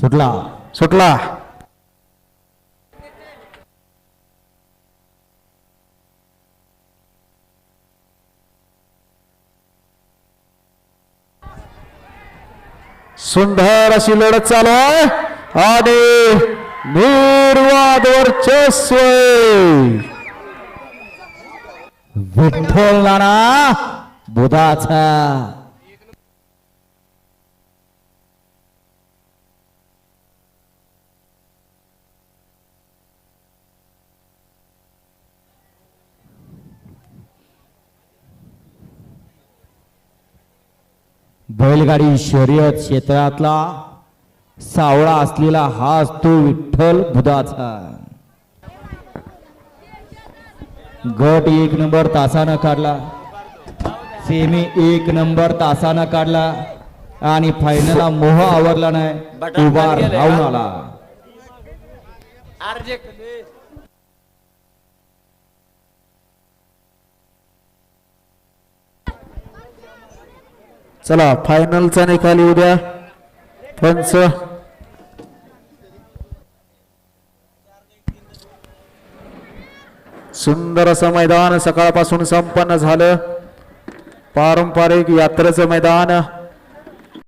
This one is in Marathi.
सुटला सुटला. सुंदर अशी लढत चालू आहे. आणि निर्वाद वर्चस्व विठ्ठल नाना बुधाचा. बैलगाडी शर्यत क्षेत्रातला सावळा असलेला हाच तो विठ्ठल बुधाचा गट एक नंबर तासानं काढला. सेमी एक नंबर तासानं काढला. आणि फायनलला मोह आवरला नाही. उभा राहून आला. चला फायनलचा निकाल उद्या पंच. सुंदर असं मैदान सकाळपासून संपन्न झालं. पारंपरिक यात्रेचं मैदान.